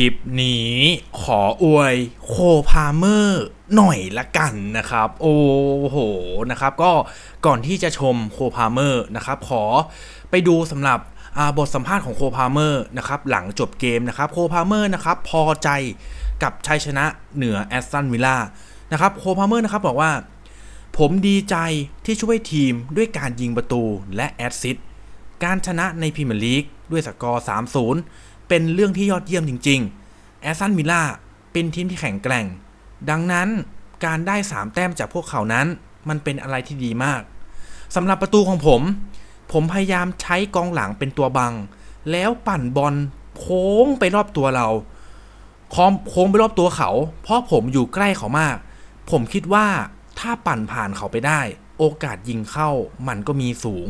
ลิปนี้ขออวยโคพาเมอร์หน่อยละกันนะครับ โอ้โหนะครับก็ก่อนที่จะชมโคพาเมอร์นะครับ ขอไปดูสำหรับบทสัมภาษณ์ของโคพาเมอร์นะครับหลังจบเกมนะครับโคพาเมอร์นะครับพอใจกับชัยชนะเหนือแอสตันวิลล่านะครับโคพาเมอร์นะครับบอกว่า ผมดีใจที่ช่วยทีมด้วยการยิงประตูและแอสซิสต์การชนะในพรีเมียร์ลีกด้วยสกอร์ 3-0 เป็นเรื่องที่ยอดเยี่ยมจริงๆ แอสตันวิลล่าเป็นทีมที่แข็งแกร่ง ดังนั้นการได้ 3 แต้มจากพวกเขานั้น มันเป็นอะไรที่ดีมากสำหรับประตูของผม ผมพยายามใช้กองหลังเป็นตัวบัง แล้วปั่นบอลโค้งไปรอบตัวเราคอมโค้งไปรอบตัวเขา เพราะผมอยู่ใกล้เขามาก ผมคิดว่าถ้าปั่นผ่านเขาไปได้ โอกาสยิงเข้ามันก็มีสูง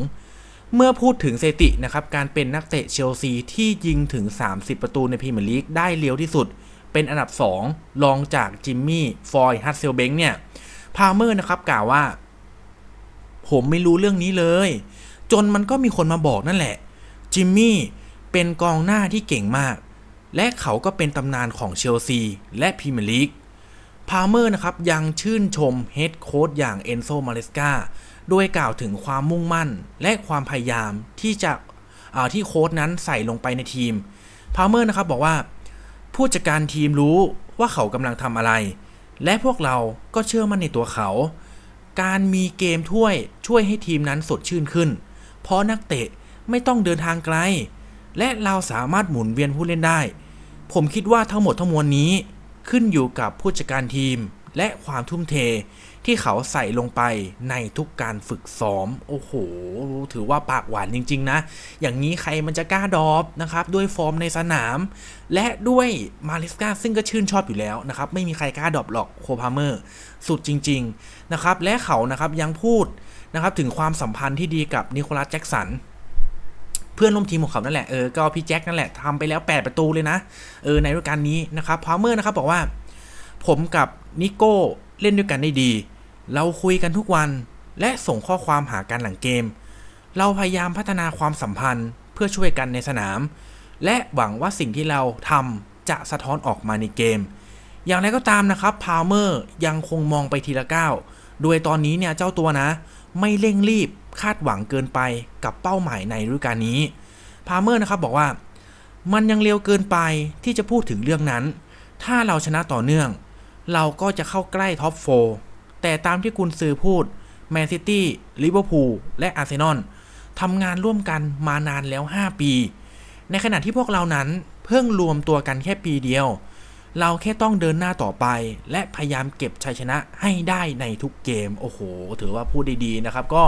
เมื่อพูดถึงสถิตินะครับการเป็นนักเตะเชลซีที่ยิงถึง 30 ประตูในพรีเมียร์ลีกได้เร็วที่สุด เป็นอันดับ 2 รองจากจิมมี่ ฟอยฮัตเซลเบงเนี่ย พาเมอร์นะครับกล่าวว่า ผมไม่รู้เรื่องนี้เลย จนมันก็มีคนมาบอกนั่นแหละ จิมมี่เป็นกองหน้าที่เก่งมาก และเขาก็เป็นตำนานของเชลซี และพรีเมียร์ลีกพาเมอร์นะครับยังชื่นชมเฮดโค้ชอย่างเอนโซมาเลสกา โดยกล่าวถึงความมุ่งมั่นและความพยายามที่จะที่โค้ชนั้นใส่ลงไปในทีม พาเมอร์นะครับบอกว่า ผู้จัดการทีมรู้ว่าเขากำลังทำอะไร และพวกเราก็เชื่อมั่นในตัวเขา การมีเกมถ้วยช่วยให้ทีมนั้นสดชื่นขึ้น เพราะนักเตะไม่ต้องเดินทางไกล และเราสามารถหมุนเวียนผู้เล่นได้ ผมคิดว่าทั้งหมดทั้งมวลนี้ขึ้นอยู่กับผู้จัดการทีมและความทุ่มเท ที่เขาใส่ลงไปในทุกการฝึกซ้อม โอ้โห ถือว่าปากหวานจริง ๆ นะ อย่างนี้ใครมันจะกล้าดรอปนะครับ ด้วยฟอร์มในสนาม และด้วยมาริสกาซึ่งก็ชื่นชอบอยู่แล้วนะครับ ไม่มีใครกล้าดรอปหรอกโคพาเมอร์ สุดจริง ๆ นะครับ และเขานะครับยังพูดนะครับถึงความสัมพันธ์ที่ดีกับนิโคลัสแจ็กสันเพื่อนร่วมทีมของเขานั่นแหละ เออ ก็พี่แจ็คนั่นแหละทำไปแล้ว 8 ประตูเลยนะ เออ ในฤดูกาลนี้นะครับพาเมอร์นะครับบอกว่า ผมกับนิโก้ เล่นด้วยกันได้ดี เราคุยกันทุกวันและส่งข้อความหากันหลังเกม เราพยายามพัฒนาความสัมพันธ์เพื่อช่วยกันในสนาม และหวังว่าสิ่งที่เราทำจะสะท้อนออกมาในเกม อย่างไรก็ตามนะครับพาวเมอร์ยังคงมองไปทีละก้าวโดยตอนนี้เนี่ยเจ้าตัวนะ ไม่เร่งรีบคาดหวังเกินไปกับเป้าหมายในฤดูกาลนี้พาเมอร์นะครับบอกว่า มันยังเร็วเกินไปที่จะพูดถึงเรื่องนั้น ถ้าเราชนะต่อเนื่อง เราก็จะเข้าใกล้ท็อปโฟแต่ตามที่กุนซือพูดแมนซิตี้ลิเวอร์พูลและอาร์เซนอลทำงานร่วมกันมานานแล้ว 5 ปี ในขณะที่พวกเรานั้นเพิ่งรวมตัวกันแค่ปีเดียว เราแค่ต้องเดินหน้าต่อไป และพยายามเก็บชัยชนะให้ได้ในทุกเกม โอ้โห ถือว่าพูดได้ดีนะครับ ก็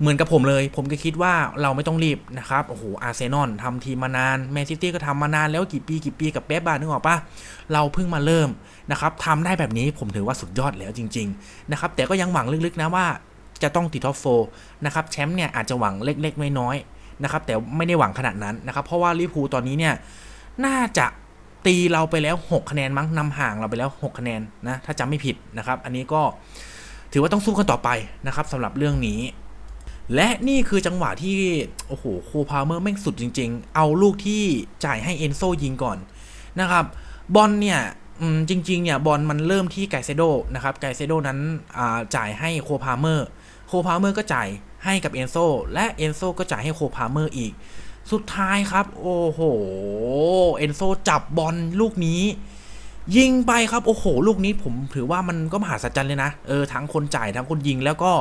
เหมือนกับผมเลย ผมก็คิดว่าเราไม่ต้องรีบนะครับ โอ้โห อาร์เซนอลทำทีมมานาน แมนซิตี้ก็ทำมานานแล้วกี่ปีกี่ปีกับเป๊ปบานึกออกปะเราเพิ่งมาเริ่มนะครับทำได้แบบนี้ผมถือว่าสุดยอดแล้วจริงๆนะครับ แต่ก็ยังหวังลึกๆนะว่าจะต้องติดท็อปโฟนะครับ แชมป์เนี่ยอาจจะหวังเล็กๆน้อยๆนะครับ แต่ไม่ได้หวังขนาดนั้นนะครับ เพราะว่าลิพูตอนนี้เนี่ยน่าจะตีเราไปแล้ว 6 คะแนนมั้งนำห่างเราไปแล้ว 6 คะแนนนะถ้าจำไม่ผิดนะครับ อันนี้ก็ถือว่าต้องสู้กันต่อไปนะครับสำหรับเรื่องนี้ และนี่คือจังหวะที่ โอ้โหโคพาเมอร์แม่งสุดจริง ๆ เอาลูกที่จ่ายให้เอนโซยิงก่อนนะครับ บอลเนี่ยจริง ๆ เนี่ย บอลมันเริ่มที่ไกเซโดนะครับ ไกเซโดนั้นจ่ายให้โคพาเมอร์ โคพาเมอร์ก็จ่ายให้กับเอนโซและเอนโซก็จ่ายให้โคพาเมอร์อีก สุดท้ายครับ โอ้โห เอนโซจับบอลลูกนี้ ยิงไปครับ โอ้โห ลูกนี้ผมถือว่ามันก็มหาศาลเลยนะ เออ ทั้งคนจ่ายทั้งคนยิงแล้วก็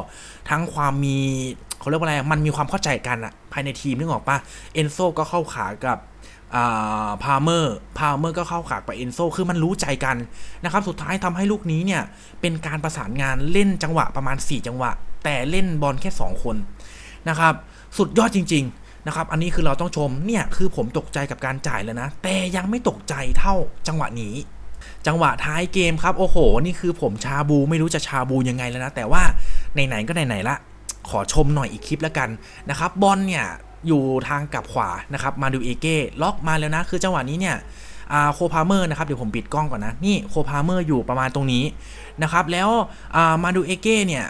ทั้งความมีเขาเรียกว่าอะไร มันมีความเข้าใจกันอะภายในทีมนึกออกปะเอนโซก็เข้าขากับอ่าพาเมอร์พาเมอร์ก็เข้าขากับเอนโซคือมันรู้ใจกันนะครับ สุดท้ายทำให้ลูกนี้เนี่ย เป็นการประสานงานเล่นจังหวะประมาณ 4 จังหวะ แต่เล่นบอลแค่ 2 คนนะครับ สุดยอดจริง ๆ นะครับ อันนี้คือเราต้องชมเนี่ย คือผมตกใจกับการจ่ายแล้วนะ แต่ยังไม่ตกใจเท่าจังหวะนี้ จังหวะท้ายเกมครับ โอ้โห นี่คือผมชาบูไม่รู้จะชาบูยังไงแล้วนะ แต่ว่าไหนๆก็ไหนๆละ ขอชมหน่อยอีกคลิปแล้วกันนะครับบอลเนี่ยอยู่ทางกับขวานะครับมาดูเอเก้ล็อกมาแล้วนะ คือจังหวะนี้เนี่ยโคพาเมอร์นะครับเดี๋ยวผมปิดกล้องก่อนนะ นี่โคพาเมอร์อยู่ประมาณตรงนี้นะครับแล้วมาดูเอเก้เนี่ย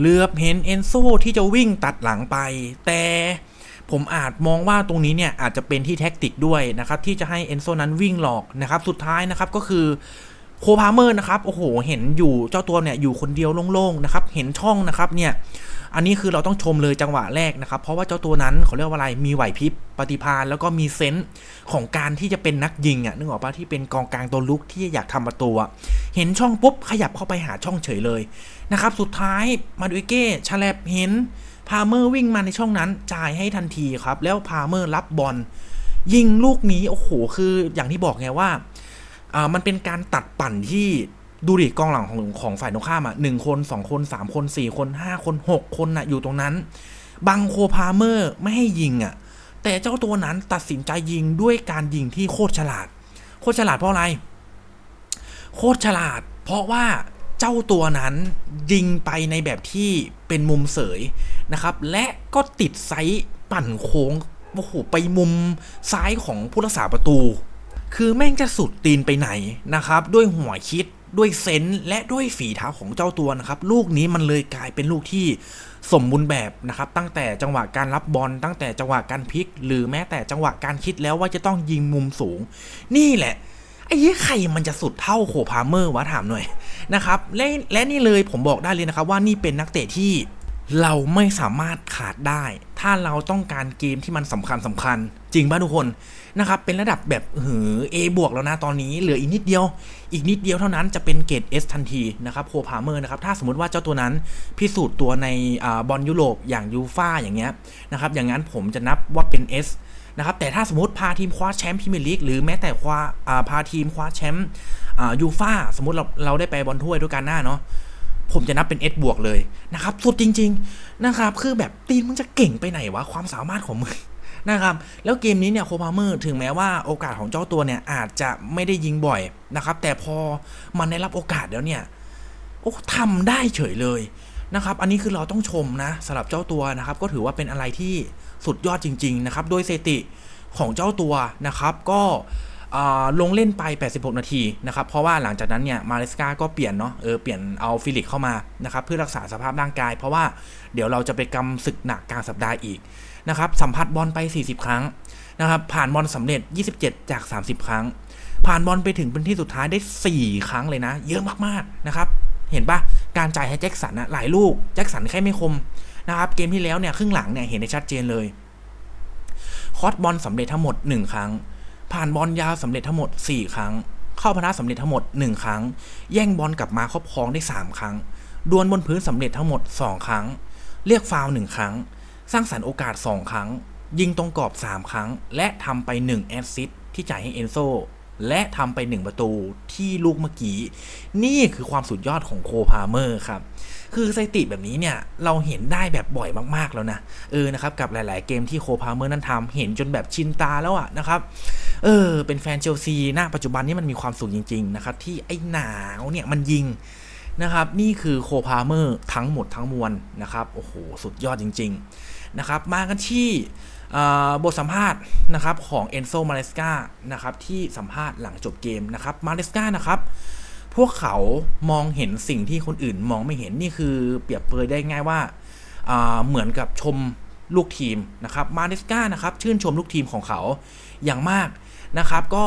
เลือบเห็นเอนโซที่จะวิ่งตัดหลังไป แต่ ผมอาจมองว่าตรงนี้เนี่ยอาจจะเป็นที่แท็กติกด้วยนะครับที่จะให้เอนโซนั้นวิ่งหลอกนะครับสุดท้ายนะครับก็คือโคพาเมอร์นะครับโอ้โหเห็นอยู่เจ้าตัวเนี่ยอยู่คนเดียวโล่งๆนะครับเห็นช่องนะครับเนี่ยอันนี้คือเราต้องชมเลยจังหวะแรกนะครับ เพราะว่าเจ้าตัวนั้นเขาเรียกว่าอะไรมีไหวพริบปฏิภาณแล้วก็มีเซนส์ของการที่จะเป็นนักยิงอะนึกออกปะที่เป็นกองกลางตัวลุกที่อยากทำประตูเห็นช่องปุ๊บขยับเข้าไปหาช่องเฉยเลยนะครับสุดท้ายมาดูเก้ชาแลบเห็น พาเมอร์วิ่งมาในช่องนั้นจ่ายให้ทันทีครับ แล้วพาเมอร์รับบอลยิงลูกนี้โอ้โหคืออย่างที่บอกไงว่าอ่ามันเป็นการตัดปั่นที่ดูดิกองหลังของของฝ่ายตรงข้ามอะหนึ่งคนสองคนสามคนสี่คนห้าคนหกคนน่ะอยู่ตรงนั้น บังโคพาเมอร์ไม่ให้ยิงอะ แต่เจ้าตัวนั้นตัดสินใจยิงด้วยการยิงที่โคตรฉลาด โคตรฉลาดเพราะอะไร โคตรฉลาด เพราะว่าเจ้าตัวนั้นยิงไปในแบบที่เป็นมุมเสย นะครับ และก็ติดไซส์ปั่นโค้งโอ้โหไปมุมซ้ายของผู้รักษาประตู คือแม่งจะสุดตีนไปไหนนะครับ ด้วยหัวคิดด้วยเซนส์และด้วยฝีเท้าของเจ้าตัวนะครับ ลูกนี้มันเลยกลายเป็นลูกที่สมบูรณ์แบบนะครับ ตั้งแต่จังหวะการรับบอลตั้งแต่จังหวะการพลิก หรือแม้แต่จังหวะการคิดแล้วว่าจะต้องยิงมุมสูง นี่แหละไอ้ยี่ใครมันจะสุดเท่าโคพาเมอร์วะถามหน่อยนะครับและและนี่เลยผมบอกได้เลยนะครับว่านี่เป็นนักเตะที่ เราไม่สามารถขาดได้ ถ้าเราต้องการเกมที่มันสำคัญสำคัญ จริงป่ะทุกคนนะครับ เป็นระดับแบบเหือบวกแล้วนะตอนนี้เหลืออีกนิดเดียว อีกนิดเดียวเท่านั้นจะเป็นเกรด S ทันทีนะครับโคพาเมอร์นะครับ ถ้าสมมติว่าเจ้าตัวนั้นพิสูจน์ตัวในอบอลยุโรปอย่างยูฟ่าอย่างเงี้ยนะครับ อย่างนั้นผมจะนับว่าเป็น S นะครับแต่ถ้าสมมติพาทีมคว้าแชมป์พรีเมียร์ลีกหรือแม้แต่คว้าพาทีมคว้าแชมป์ยูฟ่าสมมติเราเราได้ไปบอลถ้วยด้วยกันหน้าเนาะ ผมจะนับเป็น S บวกเลยนะครับสุดจริง ๆนะครับ คือแบบตีนมึงจะเก่งไปไหนวะความสามารถของมึงนะครับแล้วเกมนี้เนี่ยโคพาเมอร์ถึงแม้ว่าโอกาสของเจ้าตัวเนี่ยอาจจะไม่ได้ยิงบ่อยนะครับแต่พอมันได้รับโอกาสแล้วเนี่ยโอ้ทำได้เฉยเลยนะครับอันนี้คือเราต้องชมนะสำหรับเจ้าตัวนะครับก็ถือว่าเป็นอะไรที่สุดยอดจริง ๆ นะครับ โดยสถิติของเจ้าตัวนะครับก็ ลงเล่นไป 86 นาทีนะครับเพราะว่าหลังจากนั้นเนี่ยมาเลสกาก็เปลี่ยนเนาะเออเปลี่ยนเอาฟิลิกเข้ามานะครับเพื่อรักษาสภาพร่างกาย เพราะว่าเดี๋ยวเราจะไปกำศึกหนักกลางสัปดาห์อีกนะครับสัมผัสบอลไป 40 ครั้งนะครับผ่านบอลสำเร็จ 27 จาก 30 ครั้ง ผ่านบอลไปถึงเป็นที่สุดท้ายได้ 4 ครั้งเลยนะ เยอะมากๆนะครับเห็นปะการจ่ายให้แจ็คสันนะหลายลูกแจ็คสันแค่ไม่คมนะครับเกมที่แล้วเนี่ยครึ่งหลังเนี่ยเห็นได้ชัดเจนเลย คอสบอลสำเร็จทั้งหมด 1 ครั้ง ผ่านบอลยาวสำเร็จทั้งหมด 4 ครั้ง เข้าพนัสำเร็จทั้งหมด 1 ครั้ง แย่งบอลกลับมาครอบครองได้ 3 ครั้ง ดวลบนพื้นสำเร็จทั้งหมด 2 ครั้ง เรียกฟาวล์1ครั้ง สร้างสรรค์โอกาส 2 ครั้ง ยิงตรงกรอบ 3 ครั้ง และทำไป 1 แอสซิสต์ที่จ่ายให้เอนโซและทำไป 1 ประตูที่ลูกเมื่อกี้ นี่คือความสุดยอดของโคพาเมอร์ครับ คือสถิติแบบนี้เนี่ยเราเห็นได้แบบบ่อยมากๆแล้วนะเออนะครับกับหลาย ๆ เกมที่โคพาเมอร์นั้นทำเห็นจนแบบชินตาแล้วอะนะครับเออเป็นแฟนเชลซีหน้าปัจจุบันนี้มันมีความสุขจริง ๆ นะครับ ที่ไอ้หนาวเนี่ยมันยิงนะครับนี่คือโคพาเมอร์ทั้งหมดทั้งมวลนะครับโอ้โหสุดยอดจริง ๆ นะครับ มากันที่บทสัมภาษณ์นะครับของเอนโซมาเลสกานะครับที่สัมภาษณ์หลังจบเกมนะครับมาเลสกานะครับ พวกเขามองเห็นสิ่งที่คนอื่นมองไม่เห็นนี่คือเปรียบเปรยได้ง่ายว่าาเหมือนกับชมลูกทีมนะครับมาเลสกานะครับชื่นชมลูกทีมของเขาอย่างมากนะครับ ก็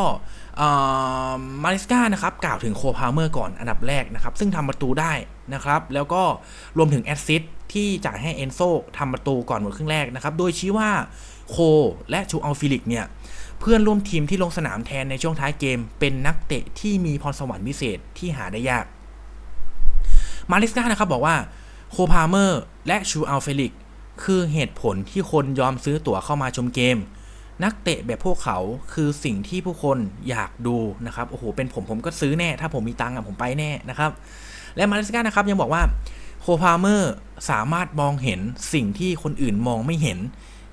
มาริสกานะครับกล่าวถึงโคพาเมอร์ก่อนอันดับแรกนะครับ ซึ่งทำประตูได้นะครับ แล้วก็รวมถึงแอสซิสต์ที่จ่ายให้เอนโซทำประตูก่อนหมดครึ่งแรกนะครับ โดยชี้ว่าโคและชูอัลฟิลิกเนี่ย เพื่อนร่วมทีมที่ลงสนามแทนในช่วงท้ายเกม เป็นนักเตะที่มีพรสวรรค์พิเศษที่หาได้ยาก มาริสกานะครับบอกว่าโคพาเมอร์และชูอัลเฟลิกคือเหตุผลที่คนยอมซื้อตั๋วเข้ามาชมเกม นักเตะแบบพวกเขาคือสิ่งที่ผู้คนอยากดูนะครับโอ้โหเป็นผมผมก็ซื้อแน่ ถ้าผมมีตังค์อะผมไปแน่นะครับ และมาริสกานะครับยังบอกว่าโคพาเมอร์สามารถมองเห็นสิ่งที่คนอื่นมองไม่เห็น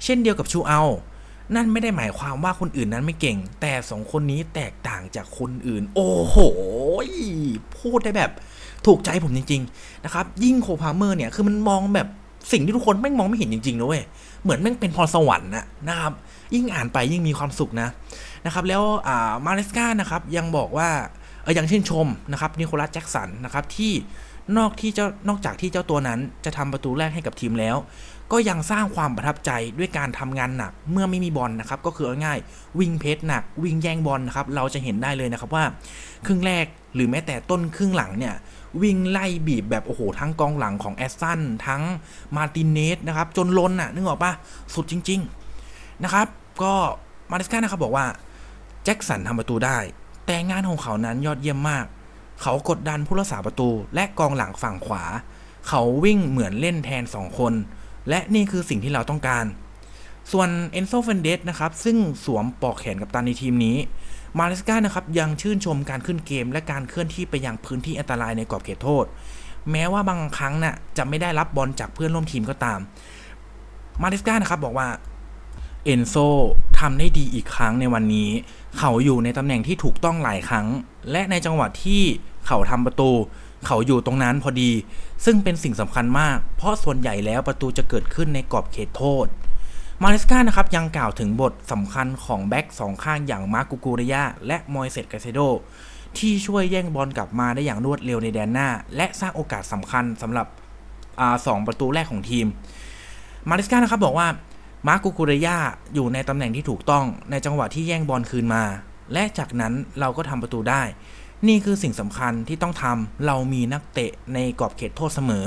เช่นเดียวกับชูอัล นั่นไม่ได้หมายความว่าคนอื่นนั้นไม่เก่ง แต่สองคนนี้แตกต่างจากคนอื่น โอ้โห พูดได้แบบถูกใจผมจริง ๆ นะครับ ยิ่งโคพาเมอร์เนี่ย คือมันมองแบบสิ่งที่ทุกคนแม่งมองไม่เห็นจริงๆนะเว้ย เหมือนแม่งเป็นพรสวรรค์นะนะครับ ยิ่งอ่านไปยิ่งมีความสุขนะนะครับ แล้วอ่ามาเลสกานะครับยังบอกว่าเออยังชื่นชมนะครับนิโคลัสแจ็กสันนะครับที่ นอกที่เจ้านอกจากที่เจ้าตัวนั้นจะทำประตูแรกให้กับทีมแล้ว ก็ยังสร้างความประทับใจด้วยการทำงานหนักเมื่อไม่มีบอลนะครับ ก็คือเอาง่ายวิ่งเพจหนัก วิ่งแย่งบอลนะครับ เราจะเห็นได้เลยนะครับว่า ครึ่งแรกหรือแม้แต่ต้นครึ่งหลังเนี่ยวิ่งไล่บีบแบบโอ้โหทั้งกองหลังของแอสตันทั้งมาตินเนสนะครับจนล้นอะนึกออกปะสุดจริง ๆนะครับ ก็มาริสกานะครับบอกว่าแจ็คสันทำประตูได้ แต่งานของเขานั้นยอดเยี่ยมมาก เขากดดันผู้รักษาประตูและกองหลังฝั่งขวา เขาวิ่งเหมือนเล่นแทน 2 คน และนี่คือสิ่งที่เราต้องการ ส่วนเอนโซเฟนเดสนะครับ ซึ่งสวมปลอกแขนกับตันในทีมนี้ มาเลสกานะครับยังชื่นชมการขึ้นเกม และการเคลื่อนที่ไปยังพื้นที่อันตรายในกรอบเขตโทษ แม้ว่าบางครั้งน่ะจะไม่ได้รับบอลจากเพื่อนร่วมทีมก็ตาม มาเลสกานะครับบอกว่า เอนโซทำได้ดีอีกครั้งในวันนี้ เขาอยู่ในตำแหน่งที่ถูกต้องหลายครั้ง และในจังหวะที่เขาทำประตู เขาอยู่ตรงนั้นพอดี ซึ่งเป็นสิ่งสำคัญมาก เพราะส่วนใหญ่แล้วประตูจะเกิดขึ้นในกรอบเขตโทษ มาเลสกานะครับยังกล่าวถึงบทสำคัญของแบ็กสองข้างอย่างมาร์กูกูริยาและมอยเซตกาเซโดที่ช่วยแย่งบอลกลับมาได้อย่างรวดเร็วในแดนหน้า และสร้างโอกาสสำคัญสำหรับอสองประตูแรกของทีม มาริสกานะครับบอกว่า มาร์กูกุเรยาอยู่ในตำแหน่งที่ถูกต้องในจังหวะที่แย่งบอลคืนมา และจากนั้นเราก็ทำประตูได้ นี่คือสิ่งสำคัญที่ต้องทำเรามีนักเตะในกรอบเขตโทษเสมอ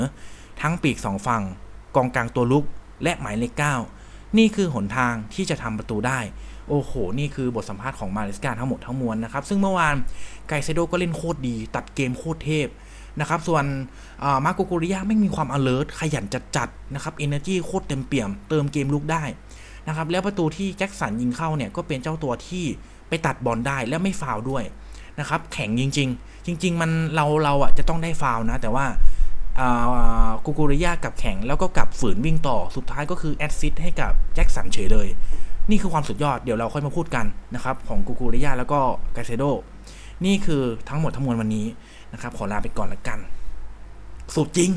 ทั้งปีกสองฝั่งกองกลางตัวลุก และหมายเลขเก้านี่คือหนทางที่จะทำประตูได้ โอ้โห นี่คือบทสัมภาษณ์ของมาริสกาทั้งหมดทั้งมวลนะครับ ซึ่งเมื่อวานไกเซโดก็เล่นโคตรดี ตัดเกมโคตรเทพ นะครับส่วนมาโกโกริยาไม่มีความ alert ขยันจัดๆนะครับ energy โคตรเต็มเปี่ยม เติมเกมลุกได้นะครับแล้วประตูที่แจ็คสันยิงเข้าเนี่ยก็เป็นเจ้าตัวที่ไปตัดบอลได้และไม่ฟาวด้วยนะครับแข็งจริง ๆ จริง ๆ มันเราเราอะจะต้องได้ฟาวนะ แต่ว่ากูกูริยากับแข็งแล้วก็กลับฝืนวิ่งต่อสุดท้ายก็คือแอดซิสให้กับแจ็คสันเฉยเลย นี่คือความสุดยอดเดี๋ยวเราค่อยมาพูดกันนะครับของกูกูริยาแล้วก็ไกเซโดนี่คือทั้งหมดทั้งมวลวันนี้ นะครับ ขอลาไปก่อนละกันสุดจริง